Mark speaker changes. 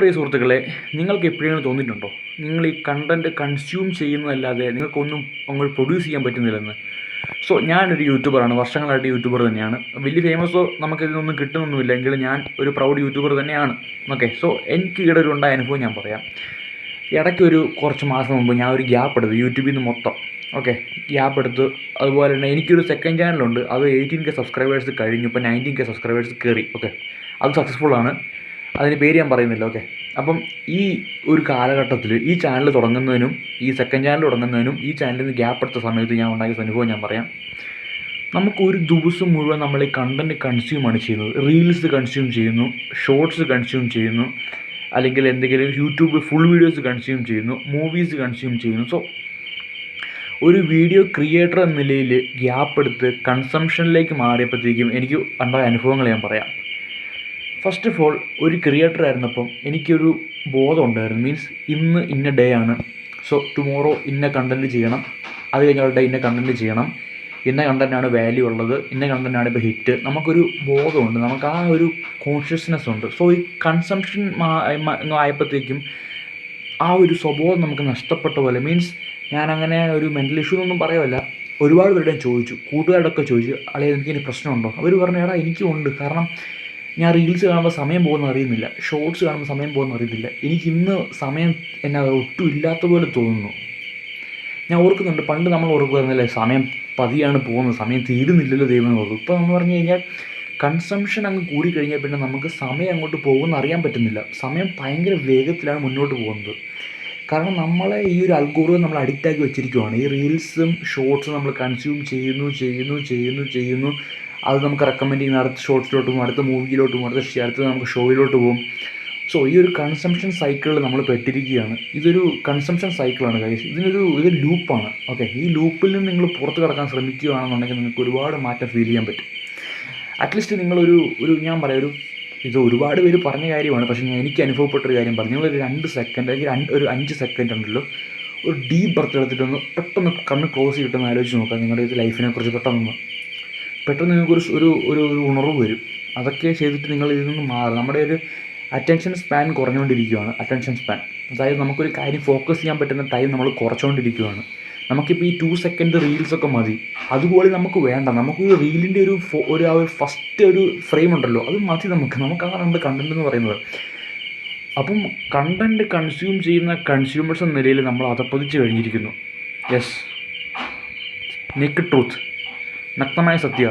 Speaker 1: പ്രിയ സുഹൃത്തുക്കളെ നിങ്ങൾക്ക് എപ്പോഴെങ്കിലും തോന്നിയിട്ടുണ്ടോ? നിങ്ങൾ ഈ കണ്ടന്റ് കൺസ്യൂം ചെയ്യുന്നതല്ലാതെ നിങ്ങൾക്കൊന്നും അങ്ങോട്ട് പ്രൊഡ്യൂസ് ചെയ്യാൻ പറ്റുന്നില്ലെന്ന്. സോ ഞാനൊരു യൂട്യൂബറാണ് വർഷങ്ങളായിട്ട് യൂട്യൂബർ തന്നെയാണ്. വലിയ ഫേമസോ നമുക്കിതിനൊന്നും കിട്ടുന്നൊന്നുമില്ല എങ്കിലും ഞാൻ ഒരു പ്രൗഡ് യൂട്യൂബർ തന്നെയാണ്. ഓക്കെ സോ എനിക്ക് ഈയിടെ ഒരു ഉണ്ടായ അനുഭവം ഞാൻ പറയാം. ഇടയ്ക്കൊരു കുറച്ച് മാസം മുമ്പ് ഞാൻ ഒരു ഗ്യാപ്പ് എടുത്തു യൂട്യൂബിൽ നിന്ന് മൊത്തം. ഓക്കെ ഗ്യാപ്പ് എടുത്ത് അതുപോലെ തന്നെ എനിക്കൊരു സെക്കൻഡ് ചാനലുണ്ട് അത് എയ്റ്റീൻ കെ സബ്സ്ക്രൈബേഴ്സ് കഴിഞ്ഞു ഇപ്പോൾ നയന്റീൻ കെ സബ്സ്ക്രൈബേഴ്സ് കയറി ഓക്കെ അത് സക്സസ്ഫുൾ ആണ്. അതിന് പേര് ഞാൻ പറയുന്നില്ല ഓക്കെ അപ്പം ഈ ഒരു കാലഘട്ടത്തിൽ ഈ ചാനൽ തുടങ്ങുന്നതിനും ഈ സെക്കൻഡ് ചാനൽ തുടങ്ങുന്നതിനും ഈ ചാനലിൽ നിന്ന് ഗ്യാപ്പ് എടുത്ത സമയത്ത് ഞാൻ ഉണ്ടാക്കിയ അനുഭവം ഞാൻ പറയാം. നമുക്ക് ഒരു ദിവസം മുഴുവൻ നമ്മൾ ഈ കണ്ടന്റ് കൺസ്യൂമാണ് ചെയ്യുന്നത്. റീൽസ് കൺസ്യൂം ചെയ്യുന്നു ഷോർട്സ് കൺസ്യൂം ചെയ്യുന്നു അല്ലെങ്കിൽ എന്തെങ്കിലും യൂട്യൂബ് ഫുൾ വീഡിയോസ് കൺസ്യൂം ചെയ്യുന്നു മൂവീസ് കൺസ്യൂം ചെയ്യുന്നു. സോ ഒരു വീഡിയോ ക്രിയേറ്റർ എന്ന നിലയിൽ ഗ്യാപ്പ് എടുത്ത് കൺസംഷനിലേക്ക് മാറിയപ്പോഴത്തേക്കും എനിക്ക് ഉണ്ടായ അനുഭവങ്ങൾ ഞാൻ പറയാം. ഫസ്റ്റ് ഓഫ് ഓൾ ഒരു ക്രിയേറ്റർ ആയിരുന്നപ്പം എനിക്കൊരു ബോധം ഉണ്ടായിരുന്നു. മീൻസ് ഇന്ന് ഇന്ന ഡേ ആണ്. സോ ടുമോറോ ഇന്ന കണ്ടന്റ് ചെയ്യണം. അത് കഴിഞ്ഞ ഡേ ഇന്ന കണ്ടന്റ് ചെയ്യണം. ഇന്ന കണ്ടന്റാണ് വാല്യൂ ഉള്ളത്. ഇന്ന കണ്ടന്റാണ് ഇപ്പോൾ ഹിറ്റ് നമുക്കൊരു ബോധമുണ്ട്. നമുക്ക് ആ ഒരു കോൺഷ്യസ്നെസ് ഉണ്ട്. സോ ഈ കൺസംഷൻ ആയപ്പോഴത്തേക്കും ആ ഒരു സ്വഭാവം നമുക്ക് നഷ്ടപ്പെട്ട പോലെ മീൻസ് ഞാൻ അങ്ങനെ ഒരു മെന്റൽ ഇഷ്യൂ എന്നൊന്നും പറയുമല്ല ഒരുപാട് പേരുടെ ചോദിച്ചു. കൂട്ടുകാരോടൊക്കെ ചോദിച്ചു. അളിയ എനിക്ക് ഇനി പ്രശ്നമുണ്ടോ? അവർ പറഞ്ഞു എടാ എനിക്കും ഉണ്ട്. കാരണം റീൽസ് കാണുമ്പോൾ സമയം പോകുന്ന അറിയുന്നില്ല. ഷോർട്സ് കാണുമ്പോൾ സമയം പോകുന്ന അറിയുന്നില്ല. എനിക്ക് ഇന്ന് സമയം എന്നാ ഒട്ടും ഇല്ലാത്ത പോലെ തോന്നുന്നു. ഞാൻ ഓർക്കുന്നുണ്ട് പണ്ട് നമ്മൾ ഓർക്കുമായിരുന്നല്ലേ സമയം പതിയാണ് പോകുന്നത് സമയം തീരുന്നില്ലല്ലോ ദൈവം ഓർക്കും ഇപ്പോൾ എന്ന് പറഞ്ഞു കഴിഞ്ഞാൽ കൺസംഷൻ അങ്ങ് കൂടി കഴിഞ്ഞാൽ പിന്നെ നമുക്ക് സമയം അങ്ങോട്ട് പോകുമെന്ന് അറിയാൻ പറ്റുന്നില്ല. സമയം ഭയങ്കര വേഗത്തിലാണ് മുന്നോട്ട് പോകുന്നത്. കാരണം നമ്മളെ ഈ ഒരു അൽഗോറിതം നമ്മൾ അഡിക്റ്റാക്കി വെച്ചിരിക്കുവാണ്. ഈ റീൽസും ഷോർട്സും നമ്മൾ കൺസ്യൂം ചെയ്യുന്നു ചെയ്യുന്നു ചെയ്യുന്നു ചെയ്യുന്നു അത് നമുക്ക് റെക്കമെൻഡ് ചെയ്യുന്ന അടുത്ത ഷോർട്സിലോട്ട് പോകും അടുത്ത മൂവിയിലോട്ട് പോകും അടുത്ത അടുത്ത് നമുക്ക് ഷോയിലോട്ട് പോകും സോ ഈ ഒരു കൺസംഷൻ സൈക്കിളിൽ നമ്മൾ പെട്ടിരിക്കുകയാണ്. ഇതൊരു കൺസംഷൻ സൈക്കിളാണ് കൈസ് ഇതിനൊരു ഇത് ലൂപ്പാണ് ഓക്കെ ഈ ലൂപ്പിൽ നിന്ന് നിങ്ങൾ പുറത്ത് കടക്കാൻ ശ്രമിക്കുകയാണെന്നുണ്ടെങ്കിൽ നിങ്ങൾക്ക് ഒരുപാട് മാറ്റം ഫീൽ ചെയ്യാൻ പറ്റും. അറ്റ്ലീസ്റ്റ് നിങ്ങളൊരു ഒരു ഞാൻ പറയാം ഒരു ഇത് ഒരുപാട് പേര് പറഞ്ഞ കാര്യമാണ്. പക്ഷേ ഞാൻ എനിക്ക് അനുഭവപ്പെട്ടൊരു കാര്യം പറഞ്ഞു. നിങ്ങളൊരു രണ്ട് സെക്കൻഡ് അല്ലെങ്കിൽ രണ്ട് ഒരു അഞ്ച് സെക്കൻഡ് ഉണ്ടല്ലോ. ഒരു ഡീപ്പ് ബർത്ത് എടുത്തിട്ടൊന്ന് പെട്ടെന്ന് കണ്ണ് ക്ലോസ് ചെയ്തിട്ടൊന്ന് ആലോചിച്ച് നോക്കാം നിങ്ങളുടെ ഇത് ലൈഫിനെക്കുറിച്ച് പെട്ടെന്ന് പെട്ടെന്ന് നിങ്ങൾക്കൊരു ഒരു ഒരു ഒരു ഉണർവ് വരും. അതൊക്കെ ചെയ്തിട്ട് നിങ്ങൾ ഇതിൽ നിന്ന് മാറും നമ്മുടെ ഒരു അറ്റൻഷൻ സ്പാൻ കുറഞ്ഞുകൊണ്ടിരിക്കുകയാണ് അറ്റൻഷൻ സ്പാൻ അതായത് നമുക്കൊരു കാര്യം ഫോക്കസ് ചെയ്യാൻ പറ്റുന്ന ടൈം നമ്മൾ കുറച്ചുകൊണ്ടിരിക്കുകയാണ് നമുക്കിപ്പോൾ ഈ ടു സെക്കൻഡ് റീൽസൊക്കെ മതി. അതുപോലെ നമുക്ക് വേണ്ട. നമുക്ക് ഈ റീലിന്റെ ഒരു ഒരു ആ ഒരു ഫസ്റ്റ് ഒരു ഫ്രെയിം ഉണ്ടല്ലോ അത് മതി നമുക്ക്. നമുക്കാണ് നമ്മുടെ കണ്ടന്റ് എന്ന് പറയുന്നത്. അപ്പം കണ്ടന്റ് കൺസ്യൂം ചെയ്യുന്ന കൺസ്യൂമേഴ്സ് എന്ന നിലയിൽ നമ്മൾ അതപ്പതിച്ച് കഴിഞ്ഞിരിക്കുന്നു. യെസ് നെക്ക് ട്രൂത്ത് નક્કમાય સત્ય